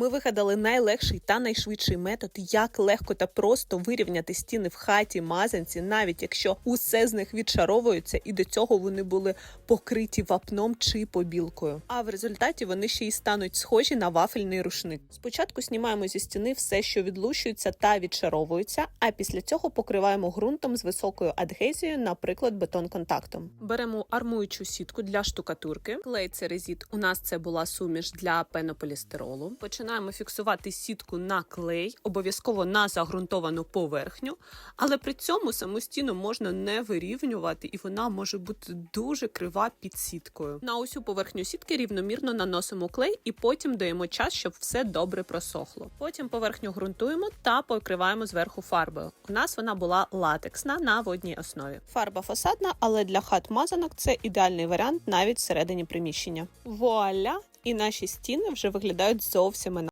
Ми вигадали найлегший та найшвидший метод, як легко та просто вирівняти стіни в хаті мазанці, навіть якщо усе з них відшаровується, і до цього вони були покриті вапном чи побілкою. А в результаті вони ще й стануть схожі на вафельний рушник. Спочатку знімаємо зі стіни все, що відлущується та відшаровується, а після цього покриваємо ґрунтом з високою адгезією, наприклад, бетон-контактом. Беремо армуючу сітку для штукатурки. Клей церезіт. У нас це була суміш для пенополістиролу. Починаємо фіксувати сітку на клей, обов'язково на загрунтовану поверхню, але при цьому саму стіну можна не вирівнювати, і вона може бути дуже крива під сіткою. На усю поверхню сітки рівномірно наносимо клей і потім даємо час, щоб все добре просохло. Потім поверхню ґрунтуємо та покриваємо зверху фарбою. У нас вона була латексна на водній основі. Фарба фасадна, але для хат мазанок це ідеальний варіант навіть всередині приміщення. Вуаля! І наші стіни вже виглядають зовсім інакше.